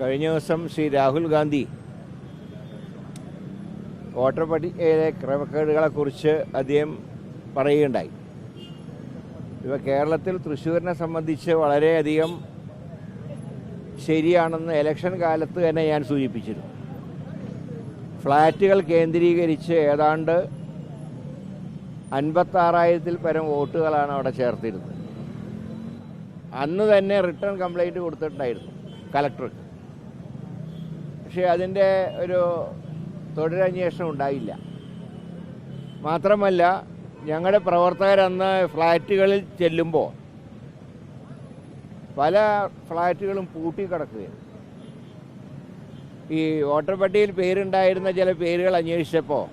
കഴിഞ്ഞ ദിവസം ശ്രീ രാഹുൽ ഗാന്ധി വോട്ടർ പട്ടികയിലെ ക്രമക്കേടുകളെക്കുറിച്ച് അദ്ദേഹം പറയുകയുണ്ടായി. ഇവ കേരളത്തിൽ തൃശ്ശൂരിനെ സംബന്ധിച്ച് വളരെയധികം ശരിയാണെന്ന് ഇലക്ഷൻ കാലത്ത് തന്നെ ഞാൻ സൂചിപ്പിച്ചിരുന്നു. ഫ്ലാറ്റുകൾ കേന്ദ്രീകരിച്ച് ഏതാണ്ട് അൻപത്താറായിരത്തിൽ പരം വോട്ടുകളാണ് അവിടെ ചേർത്തിരുന്നത്. അന്ന് തന്നെ റിട്ടേൺ കംപ്ലൈന്റ് കൊടുത്തിട്ടുണ്ടായിരുന്നു കലക്ടർക്ക്. പക്ഷേ അതിന്റെ ഒരു തുടരന്വേഷണം ഉണ്ടായില്ല. മാത്രമല്ല ഞങ്ങളുടെ പ്രവർത്തകരന്ന് ഫ്ലാറ്റുകളിൽ ചെല്ലുമ്പോൾ പല ഫ്ലാറ്റുകളും പൂട്ടിക്കിടക്കുകയാണ് ഈ വോട്ടർ പട്ടികയിൽ പേരുണ്ടായിരുന്ന ചില പേരുകൾ അന്വേഷിച്ചപ്പോൾ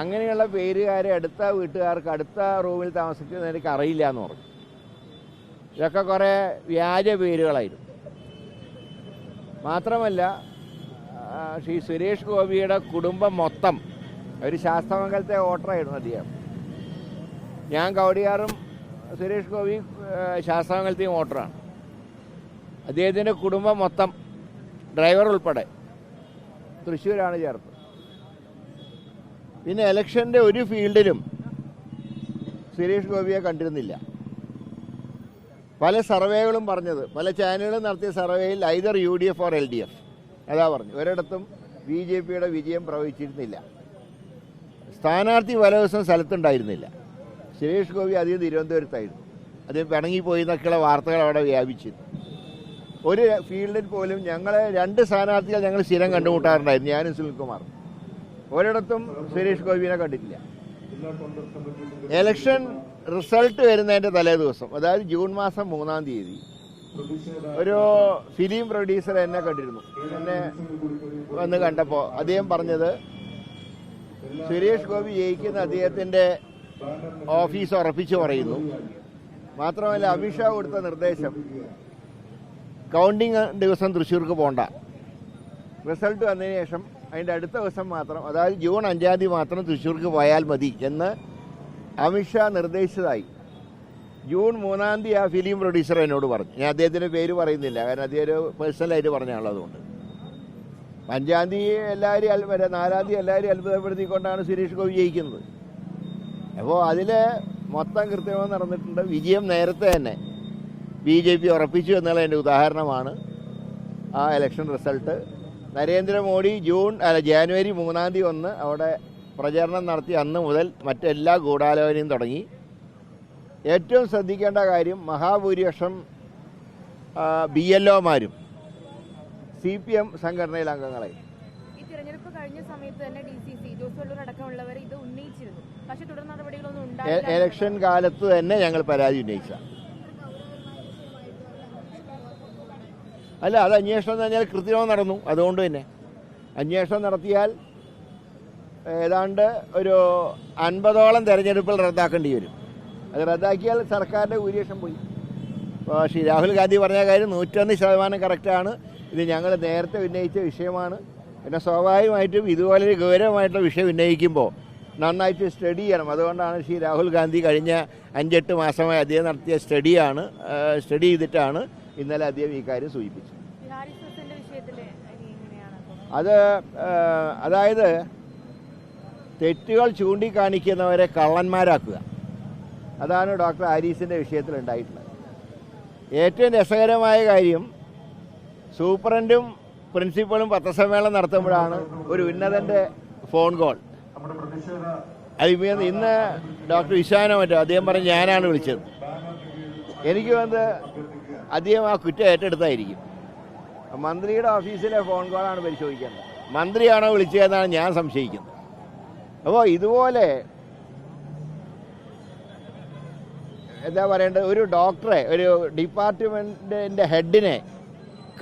അങ്ങനെയുള്ള പേരുകാരെ അടുത്ത വീട്ടുകാർക്ക് അടുത്ത റൂമിൽ താമസിക്കുന്ന എനിക്ക് അറിയില്ല എന്ന് പറഞ്ഞു. ഇതൊക്കെ കുറേ വ്യാജ പേരുകളായിരുന്നു. മാത്രമല്ല ശ്രീ സുരേഷ് ഗോപിയുടെ കുടുംബം മൊത്തം ഒരു ശാസ്ത്രമംഗലത്തെ വോട്ടറായിരുന്നു അദ്ദേഹം. ഞാൻ കവടിയാറും സുരേഷ് ഗോപി ശാസ്ത്രമംഗലത്തെയും വോട്ടറാണ്. അദ്ദേഹത്തിന്റെ കുടുംബം മൊത്തം ഡ്രൈവർ ഉൾപ്പെടെ തൃശ്ശൂരാണ് ചേർത്തത്. പിന്നെ ഇലക്ഷന്റെ ഒരു ഫീൽഡിലും സുരേഷ് ഗോപിയെ കണ്ടിരുന്നില്ല. പല സർവേകളും പറഞ്ഞത്. പല ചാനലുകളും നടത്തിയ സർവേയിൽ either U D F or L D F. അതാ പറഞ്ഞു ഒരിടത്തും ബി ജെ പിയുടെ വിജയം പ്രവചിച്ചിരുന്നില്ല. സ്ഥാനാർത്ഥി പല ദിവസം സ്ഥലത്തുണ്ടായിരുന്നില്ല. സുരേഷ് ഗോപി അധികം തിരുവനന്തപുരത്തായിരുന്നു. അദ്ദേഹം പിണങ്ങിപ്പോയി എന്നൊക്കെയുള്ള വാർത്തകൾ അവിടെ വ്യാപിച്ചിരുന്നു. ഒരു ഫീൽഡിൽ പോലും ഞങ്ങളെ രണ്ട് സ്ഥാനാർത്ഥികൾ ഞങ്ങൾ സ്ഥിരം കണ്ടുമുട്ടാറുണ്ടായിരുന്നു. ഞാനും സുനിൽകുമാർ ഒരിടത്തും സുരേഷ് ഗോപിനെ കണ്ടിട്ടില്ല. ഇലക്ഷൻ റിസൾട്ട് വരുന്നതിന്റെ തലേ ദിവസം അതായത് ജൂൺ മാസം മൂന്നാം തീയതി ഒരു ഫിലിം പ്രൊഡ്യൂസർ എന്നെ കണ്ടിരുന്നു. എന്നെ വന്ന് കണ്ടപ്പോൾ അദ്ദേഹം പറഞ്ഞത് സുരേഷ് ഗോപി ജയിക്കുന്ന അദ്ദേഹത്തിന്റെ ഓഫീസ് ഉറപ്പിച്ചു പറയുന്നു. മാത്രമല്ല അമിത്ഷാ കൊടുത്ത നിർദ്ദേശം കൗണ്ടിങ് ദിവസം തൃശ്ശൂർക്ക് പോകണ്ട റിസൾട്ട് വന്നതിന് ശേഷം അതിന്റെ അടുത്ത ദിവസം മാത്രം അതായത് ജൂൺ അഞ്ചാം തീയതി മാത്രം തൃശ്ശൂർക്ക് പോയാൽ മതി എന്ന് അമിത്ഷാ നിർദ്ദേശിച്ചതായി. ജൂൺ മൂന്നാം തീയതി ആ ഫിലിം പ്രൊഡ്യൂസർ എന്നോട് പറഞ്ഞു. ഞാൻ അദ്ദേഹത്തിന്റെ പേര് പറയുന്നില്ല കാരണം അദ്ദേഹം ഒരു പേഴ്സണലായിട്ട് പറഞ്ഞാണുള്ളതുകൊണ്ട് അഞ്ചാം തീയതി എല്ലാവരും വരെ നാലാം തീയതി എല്ലാവരും അത്ഭുതപ്പെടുത്തിക്കൊണ്ടാണ് സുരേഷ് ഗോപി ജയിക്കുന്നത്. അപ്പോൾ അതിൽ മൊത്തം കൃത്യമായി നടന്നിട്ടുണ്ട്. വിജയം നേരത്തെ തന്നെ ബി ജെ പി ഉറപ്പിച്ചു എന്നുള്ളതിന്റെ ഉദാഹരണമാണ് ആ ഇലക്ഷൻ റിസൾട്ട് നരേന്ദ്രമോദി ജൂൺ അല്ല ജാനുവരി മൂന്നാം തീയതി ഒന്ന് അവിടെ പ്രചരണം നടത്തി. അന്ന് മുതൽ മറ്റെല്ലാ ഗൂഢാലോചനയും തുടങ്ങി. ഏറ്റവും ശ്രദ്ധിക്കേണ്ട കാര്യം മഹാഭൂരിപക്ഷം ബി എൽ ഒമാരും സി പി എം സംഘടനയിലെ അംഗങ്ങളെ. ഈ തിരഞ്ഞെടുപ്പ് കഴിഞ്ഞ സമയത്ത് തന്നെ D C C Jose Vallur അടക്കമുള്ളവർ ഇത് ഉന്നയിച്ചിരുന്നു. പക്ഷെ തുടർ നടപടികളൊന്നും ഉണ്ടായില്ല. ഇലക്ഷൻ കാലത്ത് തന്നെ ഞങ്ങൾ പരാതി ഉന്നയിച്ച അല്ല അത് അന്വേഷണം പറഞ്ഞാൽ കൃത്യമായി നടന്നു. അതുകൊണ്ട് തന്നെ. അന്വേഷണം നടത്തിയാൽ ഏതാണ്ട് ഒരു അൻപതോളം തെരഞ്ഞെടുപ്പുകൾ റദ്ദാക്കേണ്ടി വരും. അത് റദ്ദാക്കിയാൽ സർക്കാരിന്റെ ഭൂരിപക്ഷം പോയി. ഇപ്പോൾ ശ്രീ രാഹുൽ ഗാന്ധി പറഞ്ഞ കാര്യം നൂറ്റൊന്ന് ശതമാനം കറക്റ്റാണ് ഇത് ഞങ്ങൾ നേരത്തെ ഉന്നയിച്ച വിഷയമാണ്. പിന്നെ സ്വാഭാവികമായിട്ടും ഇതുപോലൊരു ഗൗരവമായിട്ടുള്ള വിഷയം ഉന്നയിക്കുമ്പോൾ നന്നായിട്ട് സ്റ്റഡി ചെയ്യണം. അതുകൊണ്ടാണ് ശ്രീ രാഹുൽ ഗാന്ധി കഴിഞ്ഞ അഞ്ചെട്ട് മാസമായി അദ്ദേഹം നടത്തിയ സ്റ്റഡിയാണ് സ്റ്റഡി ചെയ്തിട്ടാണ് ഇന്നലെ അദ്ദേഹം ഈ കാര്യം സൂചിപ്പിച്ചു. അത് അതായത് തെറ്റുകൾ ചൂണ്ടിക്കാണിക്കുന്നവരെ കള്ളന്മാരാക്കുക. അതാണ് ഡോക്ടർ ആരീസിന്റെ വിഷയത്തിൽ ഉണ്ടായിട്ടുള്ളത്. ഏറ്റവും രസകരമായ കാര്യം സൂപ്രണ്ടും പ്രിൻസിപ്പളും പത്രസമ്മേളനം നടത്തുമ്പോഴാണ് ഒരു ഉന്നതന്റെ ഫോൺ കോൾ. അതിപ്പോൾ ഇന്ന് ഡോക്ടർ ഇഷാനോ മറ്റോ അദ്ദേഹം പറഞ്ഞ് ഞാനാണ് വിളിച്ചത്. എനിക്ക് വന്ന് അദ്ദേഹം ആ കുറ്റം ഏറ്റെടുത്തായിരിക്കും. മന്ത്രിയുടെ ഓഫീസിലെ ഫോൺ കോളാണ് പരിശോധിക്കുന്നത് മന്ത്രിയാണോ വിളിച്ചതെന്നാണ് ഞാൻ സംശയിക്കുന്നത്. അപ്പോൾ ഇതുപോലെ എന്താ പറയേണ്ടത്? ഒരു ഡോക്ടറെ ഒരു ഡിപ്പാർട്ട്മെന്റിന്റെ ഹെഡിനെ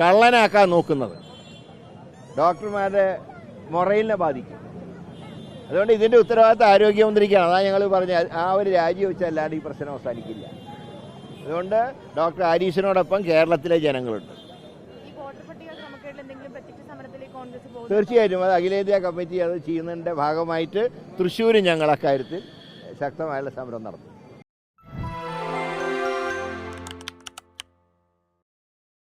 കള്ളനാക്കാൻ നോക്കുന്നത് ഡോക്ടർമാരുടെ മൊറയിലിനെ ബാധിക്കും. അതുകൊണ്ട് ഇതിന്റെ ഉത്തരവാദിത്തം ആരോഗ്യമന്ത്രിക്കാണ്. അതാ ഞങ്ങൾ പറഞ്ഞ ആ ഒരു രാജിവെച്ചല്ലാണ്ട് ഈ പ്രശ്നം അവസാനിക്കില്ല. അതുകൊണ്ട് ഡോക്ടർ ആരീസിനോടൊപ്പം കേരളത്തിലെ ജനങ്ങളുണ്ട്. തീർച്ചയായിട്ടും അത് അഖിലേന്ത്യാ കമ്മിറ്റി അത് ചെയ്യുന്നതിന്റെ ഭാഗമായിട്ട് തൃശ്ശൂരും ഞങ്ങൾ അക്കാര്യത്തിൽ ശക്തമായുള്ള സമരം നടത്തും.